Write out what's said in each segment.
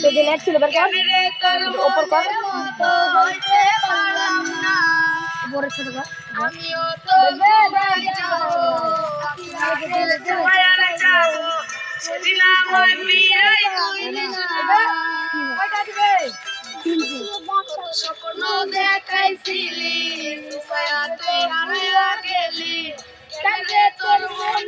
তুই নেট ছিল বের কর। উপর কর। স্বপ্ন দেখাইছিলি। তোর মন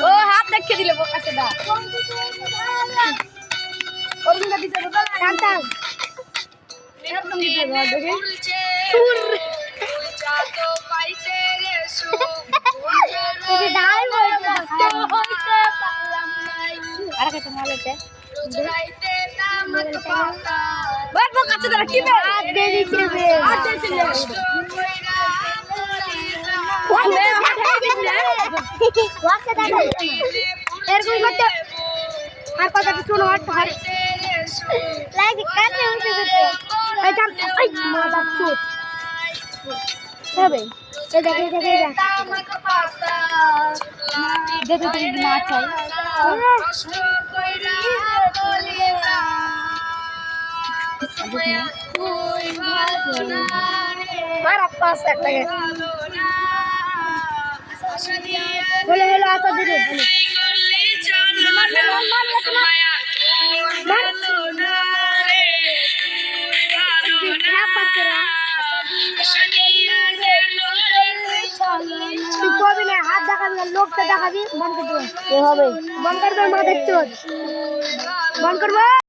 ও হাত দিলে আচ্ছা দা ওরকম দিতে টান টান এরকম দিতে হবে দেখে ওয়াকে দাঁড়া এরকম করতে আর কথা কিছু না হাত হাত লাগে কাছে উঠে দিতে এই কাম এই মাথা চুট হবে। এই দেখ এই দেখ দেখে। তুমি না চাই মার পাঁচ লাখ টাকা বলে বলে আসা দিদি বলে দেখাবি লোকটা দেখাবি বন্ধ করে দেবে এ হবে বন্ধ করবে মা দেখতে বন্ধ করব